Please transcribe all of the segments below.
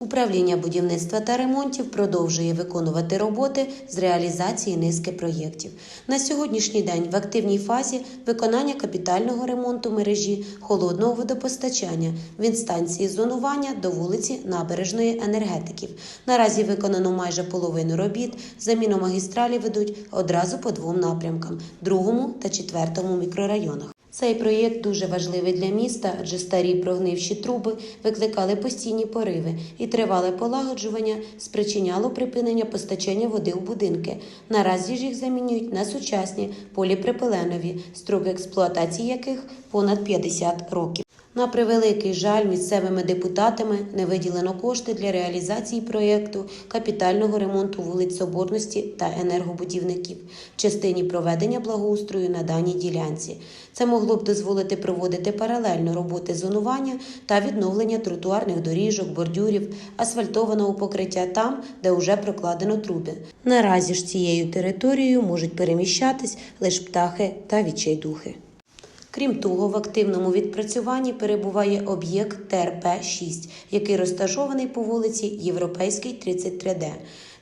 Управління будівництва та ремонтів продовжує виконувати роботи з реалізації низки проєктів. На сьогоднішній день в активній фазі виконання капітального ремонту мережі холодного водопостачання від станції зонування до вулиці Набережної енергетиків. Наразі виконано майже половину робіт. Заміну магістралі ведуть одразу по двом напрямкам другому та четвертому мікрорайонах. Цей проєкт дуже важливий для міста, адже старі прогнивші труби викликали постійні пориви, і тривале полагоджування спричиняло припинення постачання води у будинки. Наразі ж їх замінюють на сучасні поліпропиленові, строк експлуатації яких понад 50 років. На превеликий жаль, місцевими депутатами не виділено кошти для реалізації проєкту капітального ремонту вулиць Соборності та енергобудівників в частині проведення благоустрою на даній ділянці. Це могло б дозволити проводити паралельно роботи зонування та відновлення тротуарних доріжок, бордюрів, асфальтованого покриття там, де вже прокладено труби. Наразі ж цією територією можуть переміщатись лише птахи та відчайдухи. Крім того, в активному відпрацюванні перебуває об'єкт ТРП-6, який розташований по вулиці Європейський 33Д.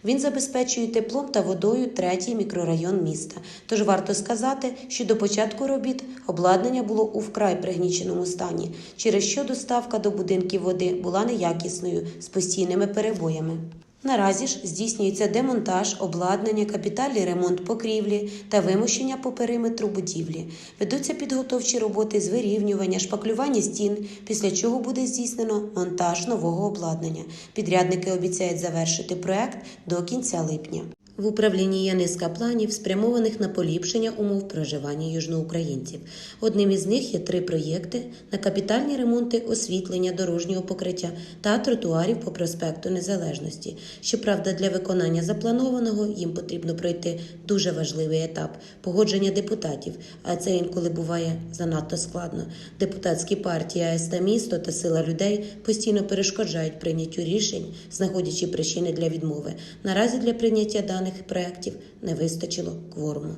Він забезпечує теплом та водою третій мікрорайон міста. Тож варто сказати, що до початку робіт обладнання було у вкрай пригніченому стані, через що доставка до будинків води була неякісною з постійними перебоями. Наразі ж здійснюється демонтаж, обладнання, капітальний ремонт покрівлі та вимощення по периметру будівлі. Ведуться підготовчі роботи з вирівнювання, шпаклювання стін, після чого буде здійснено монтаж нового обладнання. Підрядники обіцяють завершити проект до кінця липня. В управлінні є низка планів, спрямованих на поліпшення умов проживання южноукраїнців. Одним із них є три проєкти на капітальні ремонти освітлення дорожнього покриття та тротуарів по проспекту Незалежності. Щоправда, для виконання запланованого їм потрібно пройти дуже важливий етап погодження депутатів, а це інколи буває занадто складно. Депутатські партії АЕС та місто та сила людей постійно перешкоджають прийняттю рішень, знаходячи причини для відмови. Наразі для прийняття даних проєктів не вистачило кворуму.